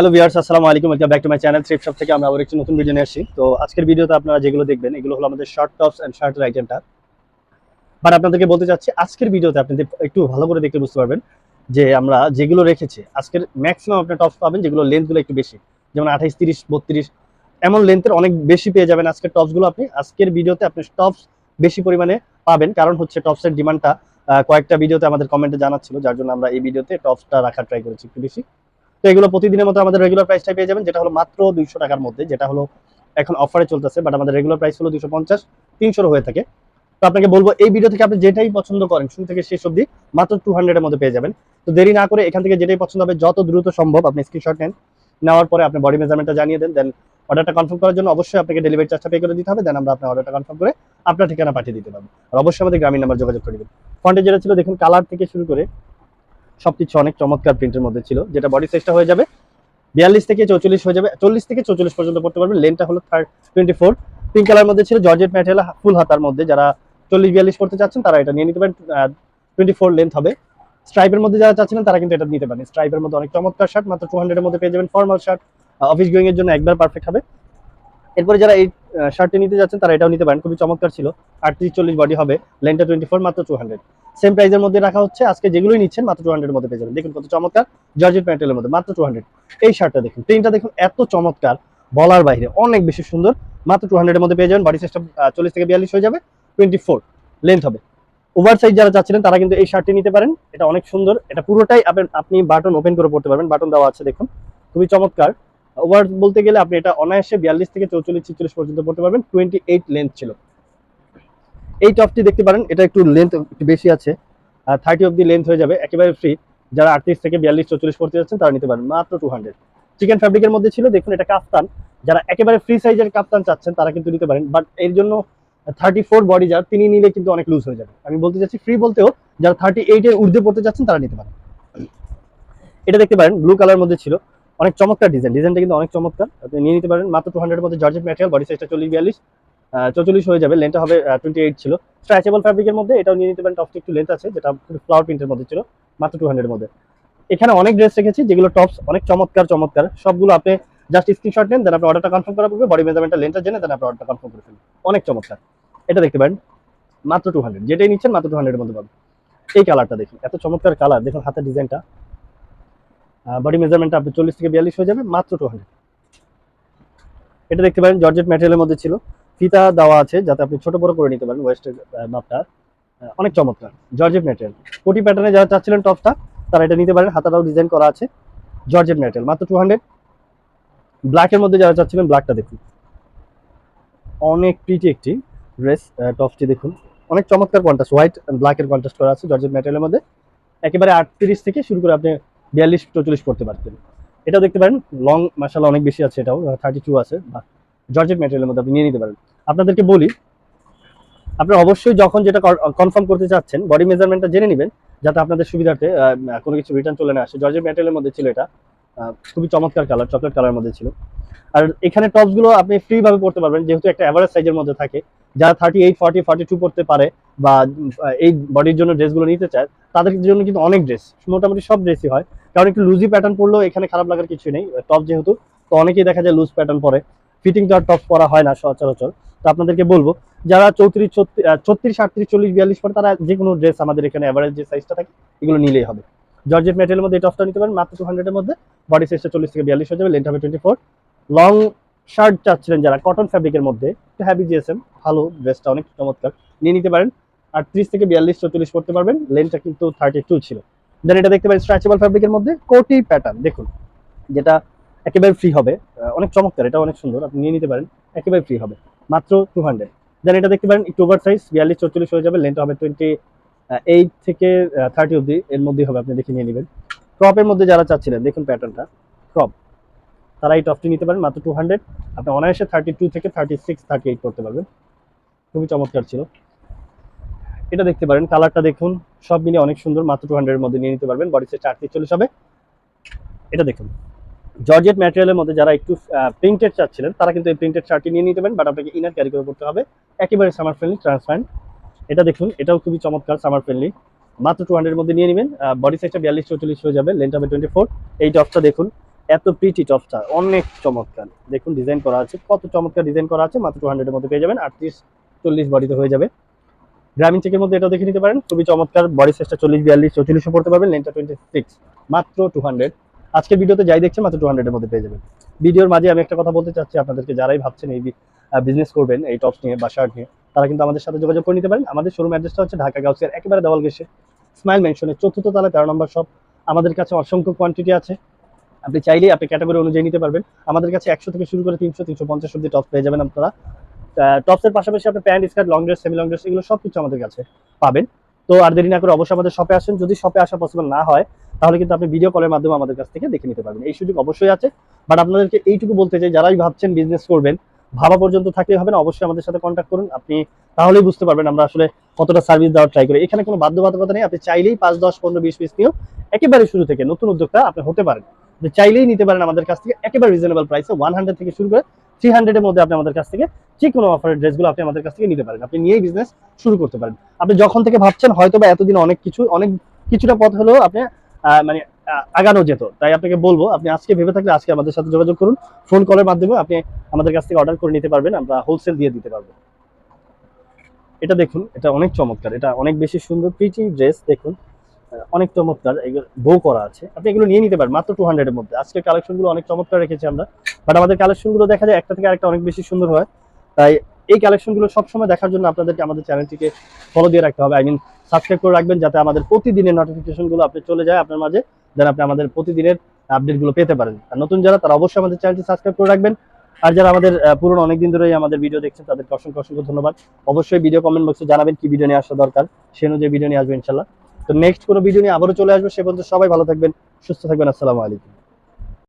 Hello viewers আসসালামু আলাইকুম। Welcome back to my channel thrift shop থেকে আমরা আবার একটি নতুন ভিডিও নিয়ে আসছি। তো আজকের ভিডিওতে আপনারা যেগুলো দেখবেন, এগুলো হলো আমাদের শর্ট টপস এন্ড শার্টের আইটেমটা বাট আপনাদেরকে বলতে চাচ্ছি, আজকের ভিডিওতে আপনি একটু ভালো করে দেখে বুঝতে পারবেন যে আমরা যেগুলো রেখেছি, আজকের ম্যাক্সিমাম আপনি টপস পাবেন যেগুলো লেন্থগুলো একটু বেশি। যেমন আঠাইশ, তিরিশ, বত্রিশ, এমন লেন্থের অনেক বেশি পেয়ে যাবেন আজকের টপসগুলো আপনি। আজকের ভিডিওতে আপনি টপস বেশি পরিমাণে পাবেন, কারণ হচ্ছে টপসের ডিমান্ডটা কয়েকটা ভিডিওতে আমাদের কমেন্টে জানাচ্ছিল, যার জন্য আমরা এই ভিডিওতে টপসটা রাখার ট্রাই করেছি একটু বেশি। তো এগুলো প্রতিদিনের মতো আমাদের রেগুলার প্রাইসটা পেয়ে যাবেন, যেটা হলো মাত্র দুইশো টাকার মধ্যে, যেটা হলো এখন অফারে চলতেছে বাট আমাদের রেগুলার প্রাইস হলো দুশো পঞ্চাশ তিনশোর হয়ে থাকে। তো আপনাকে বলব, এই ভিডিও থেকে আপনি যেটাই পছন্দ করেন, শুরু থেকে শেষ অবধি মাত্র টু হান্ড্রেডের মধ্যে পেয়ে যাবেন। তো দেরি না করে এখান থেকে যেটাই পছন্দ হবে, যত দ্রুত সম্ভব আপনি স্ক্রিনশট নেন, নেওয়ার পরে আপনি বডি মেজারমেন্টটা জানিয়ে দেন দেন অর্ডারটা কনফার্ম করার জন্য অবশ্যই আপনাকে ডেলিভারি চার্জটা পে করে দিতে হবে দেন আমরা আপনার অর্ডারটা কনফার্ম করে আপনার ঠিকানা পাঠিয়ে দিতে পারব। আর অবশ্যই আমাদের গ্রামীণ নাম্বার যোগাযোগ করে দেবেন ফন্টে যেটা ছিল, দেখুন কালার থেকে শুরু করে সবকিছু অনেক চমৎকার প্রিন্টের মধ্যে ছিল, যেটা বডি সাইজটা হয়ে যাবে বিয়াল্লিশ থেকে চৌচল্লিশ হয়ে যাবে, চল্লিশ থেকে চৌচল্লিশ পর্যন্ত পড়তে পারবেন লেনটা হলো third twenty four pink colour মধ্যে ছিল জর্জেট ম্যাটেরিয়াল ফুল হাতার মধ্যে, যারা চল্লিশ বিয়াল্লিশ পড়তে চাচ্ছেন, তারা এটা নিয়ে নিতে পারেন টোয়েন্টি ফোর লেন্থ হবে। স্ট্রাইপের মধ্যে যারা চাচ্ছিলেন তারা কিন্তু এটা নিতে পারেন। স্ট্রাইপের মধ্যে অনেক চমৎকার শার্ট মাত্র টু হান্ড্রেডের মধ্যে পেয়ে যাবেন ফর্মাল শার্ট অফিস গোয়িং এর জন্য একবার পারফেক্ট হবে। এরপরে যারা এই শার্টটি নিতে যাচ্ছেন, তারা এটাও নিতে পারেন, খুবই চমৎকার ছিল। আটত্রিশ চল্লিশ বডি হবে লেনটা টোয়েন্টি ফোর মাত্র টু হান্ড্রেড সেম প্রাইসের মধ্যে রাখা হচ্ছে। আজকে যেগুলোই নিচ্ছেন, মাত্র টু হান্ড্রেড মধ্যে পেয়ে যাবেন। দেখুন কত চমৎকার। জর্জেট প্যান্টেলের মধ্যে, মাত্র টু হান্ড্রেড এই শার্টটা দেখুন, প্রিন্টটা দেখুন, এত চমৎকার। বলার বাইরে, অনেক বেশি সুন্দর। মাত্র টু হান্ড্রেডের মধ্যে পেয়ে যাবেন। বডি সাইজটা চল্লিশ থেকে বিয়াল্লিশ হয়ে যাবে। টোয়েন্টি ফোর লেন্থ হবে। ওভার সাইজ যারা চাচ্ছিলেন, তারা কিন্তু এই শার্টটি নিতে পারেন। এটা অনেক সুন্দর। এটা পুরোটাই আপনি- বাটন ওপেন করে পড়তে পারবেন। বাটন দেওয়া আছে, দেখুন। খুবই চমৎকার। ওভার বলতে গেলে আপনি এটা অনায়াসে বিয়াল্লিশ থেকে চৌচল্লিশ, ছিচল্লিশ পর্যন্ত পড়তে পারবেন। টোয়েন্টি এইট লেন্থ ছিল। এই টপটি দেখতে পারেন, এটা একটু লেন্থ একটু বেশি আছে থার্টি অব্দি লেন্থ হয়ে যাবে, একেবারে ফ্রি যারা আটত্রিশ থেকে বিয়াল্লিশ, চৌচল্লিশ পড়তে যাচ্ছেন, তারা নিতে পারেন, মাত্র টু হান্ড্রেড চিকেন ফ্যাব্রিকের মধ্যে ছিল, দেখুন এটা কাপ্তান যারা একেবারে ফ্রি সাইজের কাপ্তান চাচ্ছেন, তারা কিন্তু নিতে পারেন বাট এর জন্য থার্টি ফোর বডি যার তিনি নিলে কিন্তু অনেক লুজ হয়ে যাবে। আমি বলতে চাচ্ছি ফ্রি বলতেও যারা থার্টি এইটের ঊর্ধ্বে পড়তে যাচ্ছেন তারা নিতে পারেন। এটা দেখতে পারেন ব্লু কালার মধ্যে ছিল। অনেক চমৎকার ডিজাইন ডিজাইনটা কিন্তু অনেক চমৎকার। আপনি নিয়ে নিতে পারেন, মাত্র টু হান্ড্রেডের মধ্যে জর্জেট ম্যাটেরিয়াল বডি সাইজটা চল্লিশ, বিয়াল্লিশ। চৌচল্লিশ হয়ে যাবে। লেনটা হবে টোয়েন্টি এইট ছিল। স্ট্রেচেবল ফ্যাব্রিকের মধ্যে এটাও নিয়ে নিতে পারেন। টপটি একটু লেন্থ আছে, যেটা ফ্লাওয়ার প্রিন্টের মধ্যে ছিল, মাত্র টু হান্ড্রেডের মধ্যে। এখানে অনেক ড্রেস রেখেছি, যেগুলো টপস অনেক চমৎকার চমৎকার। সবগুলো আপনি জাস্ট স্ক্রিনশট নেন দেন আপনি অর্ডারটা কনফার্ম করা পড়বে বডি মেজারমেন্টটা লেন্থটা জেনে দেন আপনি অর্ডারটা কনফার্ম করে ফেলুন। অনেক চমৎকার। এটা দেখতে পারেন, মাত্র টু হান্ড্রেড যেটাই নিচ্ছেন, মাত্র টু হান্ড্রেডের মধ্যে পাবেন। এই কালারটা দেখুন, এত চমৎকার কালার দেখুন হাতের ডিজাইনটা বডি মেজারমেন্টটা আপনি চল্লিশ থেকে বিয়াল্লিশ হয়ে যাবে, মাত্র টু হান্ড্রেড এটা দেখতে পারেন জর্জেট ম্যাটেরিয়ালের মধ্যে ছিল। ফিতা দেওয়া আছে যাতে আপনি ছোট বড় করে নিতে পারেন ওয়েস্টের মাপটা। অনেক চমৎকার। জর্জেট ম্যাটেরিয়াল কোটি প্যাটার্নে যারা চাচ্ছিলেন টপটা তারা এটা নিতে পারেন। হাতাটাও ডিজাইন করা আছে। জর্জেট ম্যাটেরিয়াল মাত্র টু হান্ড্রেড ব্ল্যাকের মধ্যে যারা চাচ্ছিলেন ব্ল্যাকটা দেখুন। অনেক প্রিটি একটি ড্রেস টপটি দেখুন। অনেক চমৎকার কন্ট্রাস্ট হোয়াইট ব্ল্যাকের কন্ট্রাস্ট করা আছে জর্জেট ম্যাটেরিয়ালের মধ্যে। একেবারে আটত্রিশ থেকে শুরু করে আপনি বিয়াল্লিশ, চৌচল্লিশ করতে পারতেন। এটাও দেখতে পারেন লং মাসাল অনেক বেশি আছে এটাও থার্টি টু আছে। বা জর্জেট ম্যাটেরিয়ালের মধ্যে আপনি নিয়ে নিতে পারেন। আপনাদেরকে বলি আপনি অবশ্যই যখন যেটা কনফার্ম করতে চাচ্ছেন বডি মেজারমেন্টটা জেনে নেবেন, যাতে আপনাদের সুবিধার্থে কোনো কিছু রিটার্ন চলে না আসে। জর্জেট ম্যাটেরিয়ালের মধ্যে ছিল এটা। খুবই চমৎকার কালার চকলেট কালার মধ্যে ছিল। আর এখানে টপসগুলো আপনি ফ্রি ভাবে পড়তে পারবেন, যেহেতু একটা অ্যাভারেজ সাইজের মধ্যে থাকে। যারা thirty eight forty forty two পড়তে পারে, বা এই বডির জন্য ড্রেসগুলো নিতে চায়, তাদের জন্য কিন্তু অনেক ড্রেস মোটামুটি সব ড্রেসই হয়। কারণ একটু লুজি প্যাটার্ন পড়লেও এখানে খারাপ লাগার কিছু নেই। টপ যেহেতু, তো অনেকেই দেখা যায় লুজ প্যাটার্ন পরে। ফিটিং তো আর টপ পরা হয় না সচরাচর। তো আপনাদেরকে বলব, যারা চৌত্রিশ, ছত্রিশ আটত্রিশ, চল্লিশ, বিয়াল্লিশ পরে তারা যে কোনো ড্রেস আমাদের এখানে অ্যাভারেজ যে সাইজটা থাকে, এগুলো নিলেই হবে। জর্জেট ম্যাটেরিয়ালের মধ্যে এই টপটা নিতে পারেন, মাত্র টু হান্ড্রেডের মধ্যে বডি সাইজটা চল্লিশ থেকে বিয়াল্লিশ হয়ে যাবে লেন্থ হবে টোয়েন্টি ফোর লং শার্ট চাচ্ছিলেন যারা কটন ফ্যাব্রিকের মধ্যে, একটু হ্যাভি জিএসএম ভালো ড্রেসটা অনেক চমৎকার। নিয়ে নিতে পারেন আর ত্রিশ থেকে বিয়াল্লিশ চল্লিশ করতে পারবেন লেন্থটা কিন্তু থার্টি টু ছিল। দেন এটা দেখতে পারেন স্ট্রেচেবল ফ্যাব্রিকের মধ্যে কোটি প্যাটার্ন দেখুন, যেটা একেবারে ফ্রি হবে। অনেক চমৎকার এটা অনেক সুন্দর, আপনি নিয়ে নিতে পারেন, একেবারে ফ্রি হবে। মাত্র টু হান্ড্রেড দেন এটা দেখতে পারেন, একটু ওভার সাইজ বিয়াল্লিশ চল্লিশ হয়ে যাবে লেন্থ হবে টোয়েন্টি এইট থেকে থার্টি অব্দি এর মধ্যেই হবে, আপনি দেখে নিয়ে নেবেন। ক্রপের মধ্যে যারা চাচ্ছিলেন, দেখুন প্যাটার্নটা ক্রপ তারা এই টপটি নিতে পারেন, মাত্র টু হান্ড্রেড আপনি অনায়াসে থার্টি টু থেকে থার্টি সিক্স থার্টি এইট করতে পারবেন। খুবই চমৎকার ছিল। এটা দেখতে পারেন কালারটা দেখুন, সব মিলিয়ে অনেক সুন্দর, মাত্র টু হান্ড্রেডের মধ্যে নিয়ে নিতে পারবেন বডি সেট চারটি চল্লিশ হবে। এটা দেখুন। জর্জেট ম্যাটেরিয়ালের মধ্যে যারা একটু প্রিন্টেড চাচ্ছিলেন তারা কিন্তু এই প্রিন্টেড শার্টটি নিয়ে নিতে পারেন বাট আপনাকে ইনার ক্যারি করে করতে হবে। একেবারে সামার ফ্রেন্ডলি ট্রান্সপারেন্ট এটা দেখুন, এটাও খুবই চমৎকার সামার ফ্রেন্ডলি মাত্র টু হান্ড্রেডের মধ্যে নিয়ে নেবেন বডি সাইজটা বিয়াল্লিশ চৌচল্লিশ হয়ে যাবে লেন্থ হবে টোয়েন্টি ফোর এই টপটা দেখুন, এত প্রিটি টপটা অনেক চমৎকার। দেখুন ডিজাইন করা আছে, কত চমৎকার ডিজাইন করা আছে, মাত্র টু হান্ড্রেডের মধ্যে পেয়ে যাবেন আটত্রিশ চল্লিশ বডিতে হয়ে যাবে। গ্রামীণ চেকের মধ্যে এটা দেখে নিতে পারেন, খুবই চমৎকার বডি সাইজটা চল্লিশ, বিয়াল্লিশ চৌচল্লিশও পড়তে পারবেন লেনটা টোয়েন্টি সিক্স মাত্র টু হান্ড্রেড আজকের ভিডিওতে যাই দেখছেন, মাত্র টু হান্ড্রেডের মধ্যে পেয়ে যাবেন। ভিডিওর মাঝে আমি একটা কথা বলতে চাচ্ছি, আপনাদেরকে যারাই ভাবছেন এই বিজনেস করবেন, এই টপস নিয়ে বা শার্ট নিয়ে, তারা কিন্তু আমাদের সাথে যোগাযোগ করে নিতে পারেন। আমাদের শোরুম অ্যাড্রেসটা হচ্ছে ঢাকা গাউসিয়ার, একেবারে দেওয়াল গেছে স্মাইল মেনশনের চতুর্থ তলায়, তেরো নম্বর শপ আমাদের কাছে অসংখ্য কোয়ান্টিটি আছে। আপনি চাইলেই আপনি ক্যাটাগরি অনুযায়ী নিতে পারবেন। আমাদের কাছে একশো থেকে শুরু করে তিনশো তিনশো পঞ্চাশ অব্দি টপ পেয়ে যাবেন আপনারা। টপসের পাশাপাশি আপনি pant skirt long dress semi long dress এগুলো সব কিছু আমাদের কাছে পাবেন। তো আর দেরি না করে অবশ্যই আমাদের শপে আসেন। যদি শপে আসা পসিবল না হয় তাহলে কিন্তু আপনি ভিডিও কলের মাধ্যমে আমাদের কাছ থেকে দেখে নিতে পারবেন। এই সুযোগ অবশ্যই আছে। বাট আপনাদেরকে এইটুকু বলতে চাই, যারাই ভাবছেন বিজনেস করবেন, ভাবা পর্যন্ত থাকলে হবে না। অবশ্যই আমাদের সাথে কন্ট্যাক্ট করুন। আপনি তাহলেই বুঝতে পারবেন আমরা আসলে কতটা সার্ভিস দেওয়ার ট্রাই করি। এখানে কোনো বাধ্যবাধকতা নেই। আপনি চাইলেই পাঁচ, দশ, পনেরো, বিশ পিস নিয়েও একেবারে শুরু থেকে নতুন উদ্যোক্তা আপনি হতে পারেন। আপনি চাইলেই নিতে পারেন আমাদের কাছ থেকে একেবারে রিজনেবল প্রাইসে ওয়ান হান্ড্রেড থেকে শুরু করে থ্রি হান্ড্রেডের মধ্যে আপনি আমাদের কাছ থেকে যে কোনো অফারের ড্রেসগুলো আপনি আমাদের কাছ থেকে নিতে পারেন। আপনি নিয়েই বিজনেস শুরু করতে পারেন। আপনি যখন থেকে ভাবছেন হয়তো বা এতদিন অনেক কিছু, অনেক কিছুটা পথ হলেও আপনি মানে আগানো যেত। তাই আপনাকে বলব, আপনি আজকে ভেবে থাকলে আজকে আমাদের সাথে যোগাযোগ করুন। ফোন কলের মাধ্যমে আপনি আমাদের কাছ থেকে অর্ডার করে নিতে পারবেন, আমরা হোলসেল দিয়ে দিতে পারব। এটা দেখুন, এটা অনেক চমৎকার, এটা অনেক বেশি সুন্দর প্রিটি ড্রেস দেখুন। অনেক চমৎকার বউ করা আছে। আপনি এগুলো নিয়ে নিতে পারেন, মাত্র টু হান্ড্রেডের মধ্যে। আজকের কালেকশনগুলো অনেক চমৎকার রেখেছি আমরা বাট আমাদের কালেকশনগুলো দেখা যায় একটা থেকে আরেকটা অনেক বেশি সুন্দর হয়। তাই এই কালেকশনগুলো সবসময় দেখার জন্য আপনাদেরকে আমাদের চ্যানেলটিকে ফলো দিয়ে রাখতে হবে। আই মিন সাবস্ক্রাইব করে রাখবেন যাতে আমাদের প্রতিদিনের নোটিফিকেশনগুলো আপনি চলে যায় আপনার মাঝে, যেন আপনি আমাদের প্রতিদিনের আপডেটগুলো পেতে পারেন। আর নতুন যারা, তারা অবশ্যই আমাদের চ্যানেলটি সাবস্ক্রাইব করে রাখবেন। আর যারা আমাদের পুরনো অনেকদিন ধরেই আমাদের ভিডিও দেখছেন, তাদেরকে অসংখ্য অসংখ্য ধন্যবাদ। অবশ্যই ভিডিও কমেন্ট বক্সে জানাবেন কি ভিডিও নিয়ে আসা দরকার। সে অনুযায়ী ভিডিও নিয়ে আসবে ইনশাল্লাহ। তো নেক্সট কোনো ভিডিও নিয়ে আবারও চলে আসবে। সে পর্যন্ত সবাই ভালো থাকবেন, সুস্থ থাকবেন। আসসালামু আলাইকুম।